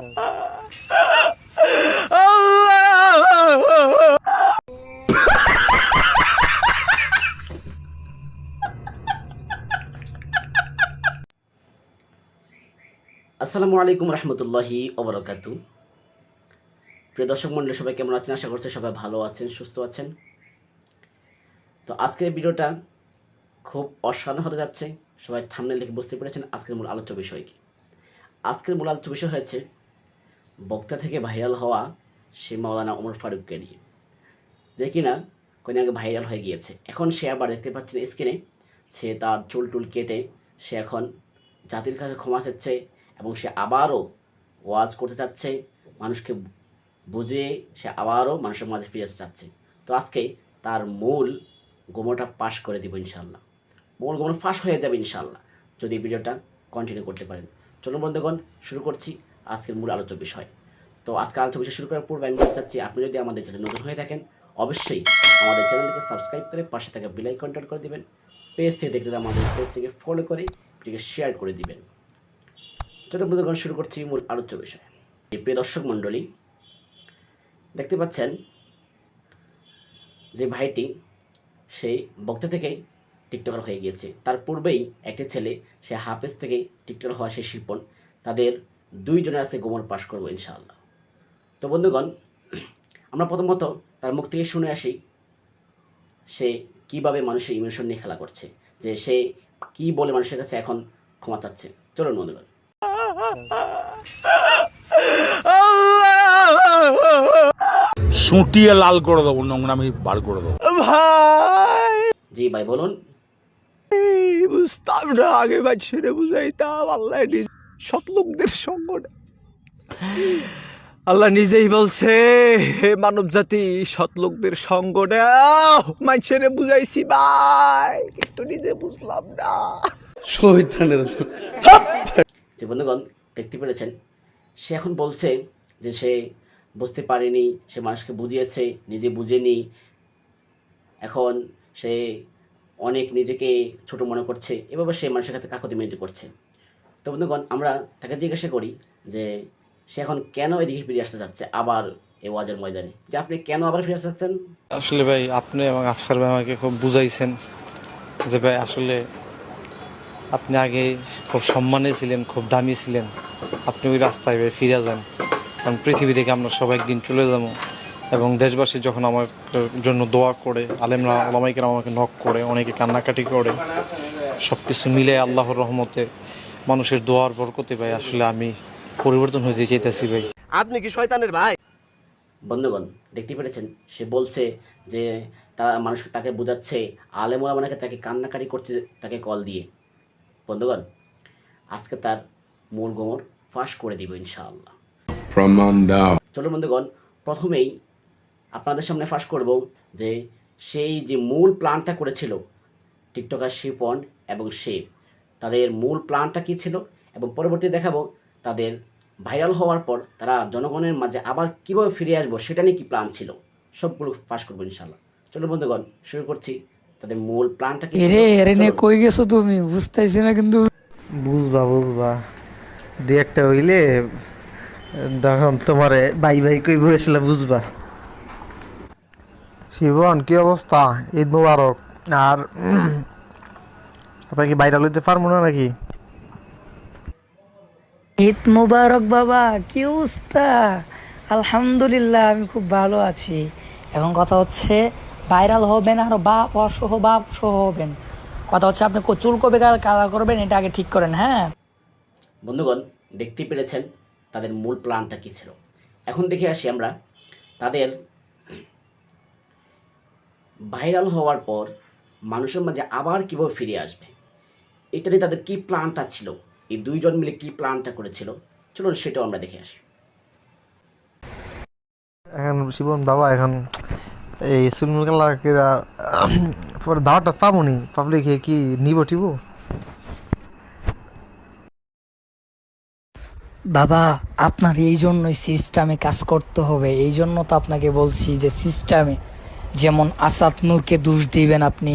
আসসালামু আলাইকুম রহমতুল্লাহি ওবরাকাতু। প্রিয় দর্শক মণ্ডলী, সবাই কেমন আছেন? আশা করছি সবাই ভালো আছেন, সুস্থ আছেন। তো আজকের ভিডিওটা খুব অসাধারণ হতে যাচ্ছে। সবাই থামনেল দেখে বুঝতে পেরেছেন আজকের মূল আলোচ্য বিষয় কি। আজকের মূল আলোচ্য বিষয় হয়েছে বক্তা থেকে ভাইরাল হওয়া সে মাওলানা ওমর ফারুককে নিয়ে। যে কিনা কদিন আগে ভাইরাল হয়ে গিয়েছে। এখন সে আবার দেখতে পাচ্ছেন স্ক্রিনে সে তার চুল টুল কেটে সে এখন জাতির কাছে ক্ষমা চাচ্ছে এবং সে আবারও ওয়াজ করতে চাচ্ছে, মানুষকে বুঝিয়ে সে আবারও মানুষের মাঝে ফিরে আসতে চাচ্ছে। তো আজকে তার মূল গোমরটা পাশ করে দিব ইনশাল্লাহ মূল গোমর ফাঁস হয়ে যাবে ইনশাল্লাহ যদি ভিডিওটা কন্টিনিউ করতে পারেন। চলুন বন্ধুগণ, শুরু করছি। আজকের মূল আলোচ্য বিষয়। তো আজকে আলোচ্য বিষয় শুরু করার পূর্বে আমি বলতে চাচ্ছি, আপনি যদি আমাদের চ্যানেল নতুন হয়ে থাকেন, অবশ্যই আমাদের চ্যানেলটিকে সাবস্ক্রাইব করে পাশে থাকা বিলাই কন্ট্যাক্ট করে দেবেন। পেজ থেকে দেখলে আমাদের পেজটিকে ফলো করে এটিকে শেয়ার করে দিবেন। চলো বন্ধুগণ, শুরু করছি মূল আলোচ্য বিষয়। এই প্রিয় দর্শক মণ্ডলী, দেখতে পাচ্ছেন যে ভাইটি, সেই বক্তা থেকেই টিকটকার হয়ে গিয়েছে। তার পূর্বেই একটি ছেলে, সে হাফেজ থেকে টিকটকার হওয়া সেই শিল্পন। তাদের দুইজনের আছে গোমর পাশ করব ইনশাআল্লাহ। তো বন্ধুগণ আমরা প্রথমত তার মুখ থেকে শুনে আসি সে কীভাবে মানুষের ইমোশন নিয়ে খেলা করছে যে সে কি বলে মানুষের কাছে এখন ক্ষমা চাচ্ছে। চলুন বন্ধুগণ। সুটিয়ে লাল করে দেবো নোংরামি বার করে দেবো। ভাই! জি ভাই বলুন। বুঝতাম না আগে ভাই ছেড়ে বুঝাইতাম আল্লাহ সৎলোকদের সঙ্গ নেয়। আল্লাহ নিজেই বলছে হে মানব জাতি সৎলোকদের সঙ্গ নেও মাই বুঝাইছি ভাই কিন্তু নিজে বুঝলাম না। যে বন্ধুগণ দেখতে পেরেছেন সে এখন বলছে যে সে বুঝতে পারেনি সে মানুষকে বুঝিয়েছে নিজে বুঝেনি। এখন সে অনেক নিজেকে ছোট মনে করছে এভাবে সে মানুষের কাছে কাকতি মিনতি করছে। তো বন্ধুগণ, আমরা তাকে জিজ্ঞাসা করি যে সে এখন কেন এদিকে ফিরে আসতে চাচ্ছে আবার এই ওয়াজের ময়দানে? যে আপনি কেন আবার ফিরে আসতে চাচ্ছেন? আসলে ভাই, আপনি এবং আফসার ভাই আমাকে খুব বুঝাইছেন যে ভাই, আসলে আপনি আগে খুব সম্মানে ছিলেন, খুব দামি ছিলেন। আপনি ওই রাস্তায় ভাই ফিরে যান। কারণ পৃথিবী থেকে আমরা সবাই একদিন চলে যাব। এবং দেশবাসী যখন আমার জন্য দোয়া করে, আলেমরা আলামাইকেরা আমাকে নক করে, অনেকে কান্নাকাটি করে সব কিছু মিলে আল্লাহর রহমতে মানুষের দোয়ার বরকতে ভাই আসলে আমি পরিবর্তন হয়ে যেতেছি ভাই। আপনি কি শয়তানের ভাই? বন্ধুগণ দেখতে পেরেছেন? সে বলছে যে তারা মানুষ তাকে বোঝাচ্ছে আলেমুলা মানে তাকে কান্নাকারি করছে তাকে কল দিয়ে। বন্ধুগণ আজকে তার মূল গোমর ফাঁস করে দিব ইনশাআল্লাহ। প্রমাণ দাও। চলো বন্ধুগণ প্রথমেই আপনাদের সামনে ফাঁস করব যে সেই যে মূল প্ল্যানটা করেছিল টিকটকার শিপন এবং সে তাদের মূল প্ল্যানটা কী ছিল? এবং পরবর্তীতে দেখাবো তাদের ভাইরাল হওয়ার পর তারা জনগণের মাঝে আবার কীভাবে ফিরে আসব সেটা নিয়ে কী প্ল্যান ছিল? সবগুলো ফাঁস করব ইনশাল্লাহ। চলো বন্ধুগণ শুরু করছি। তাদের মূল প্ল্যানটা কি নে কই গেছো তুমি? বুঝতেছি না কিন্তু। বুঝবা বুঝবা। দু একটা হইলে তখন তোমারে বাই বাই কইব আসলে বুঝবা। শিবন কি অবস্থা? ঈদ মুবারক। আর উম, কি বাইরে লইতে পারব না নাকি? ঈদ মুবারক বাবা কি অবস্থা? আলহামদুলিল্লাহ আমি খুব ভালো আছি। এখন কথা হচ্ছে ভাইরাল হবেন আর বাপ অসহ বাপ সহ হবেন। কথা হচ্ছে আপনি কো- চুল কবে কালার করবেন এটা আগে ঠিক করেন হ্যাঁ? বন্ধুগণ দেখতে পেরেছেন তাদের মূল প্ল্যানটা কী ছিল? এখন দেখে আসি আমরা তাদের ভাইরাল হওয়ার পর মানুষের মাঝে আবার কীভাবে ফিরে আসবে? এটা নিয়ে তাদের কী প্ল্যানটা ছিল? এই দুইজন মিলে কী প্ল্যানটা করেছিল? চলুন সেটাও আমরা দেখে আসি। এখন শিবন বাবা এখন এই সুলমুল কালাকেরা পরে দাওয়াটা পামুনি পাবলিকে কি নিব টিব? বাবা আপনার এই জন্যই সিস্টেমে কাজ করতে হবে। এই জন্য তো আপনাকে বলছি যে সিস্টেমে যেমন আসাদ নূরকে দোষ দিবেন আপনি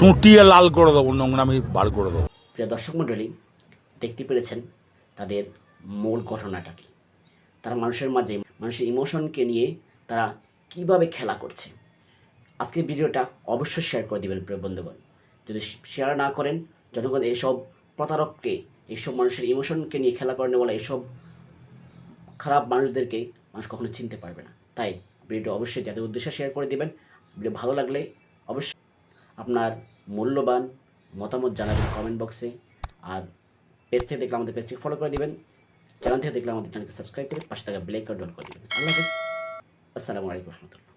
সুটিয়ে লাল করে দেবো নোংরামি বার করে দেবো। প্রিয় দর্শক মণ্ডলী, দেখতে পেরেছেন তাদের মূল ঘটনাটা কি? তারা মানুষের মাঝে মানুষের ইমোশনকে নিয়ে তারা কীভাবে খেলা করছে? আজকের ভিডিওটা অবশ্যই শেয়ার করে দিবেন, প্রিয় বন্ধুগণ। যদি শেয়ার না করেন, জনগণ এইসব প্রতারককে এইসব মানুষের ইমোশনকে নিয়ে খেলা করেন বলে এইসব খারাপ মানুষদেরকে মানুষ কখনো চিনতে পারবে না। তাই ভিডিওটা অবশ্যই যাদের উদ্দেশ্যে শেয়ার করে দিবেন, ভিডিও ভালো লাগলে অবশ্যই আপনার মূল্যবান মতামত জানাবেন কমেন্ট বক্সে আর পেজ থেকে দেখলে আমাদের পেজটিকে ফলো করে দেবেন। চ্যানেল থেকে দেখলে আমাদের চ্যানেলকে সাবস্ক্রাইব করে পাশে থাকা ব্লেক ডল করে দেবেন। আল্লাহ হাফেজ। আসসালামু আলাইকুম রহমতুল্লাহ।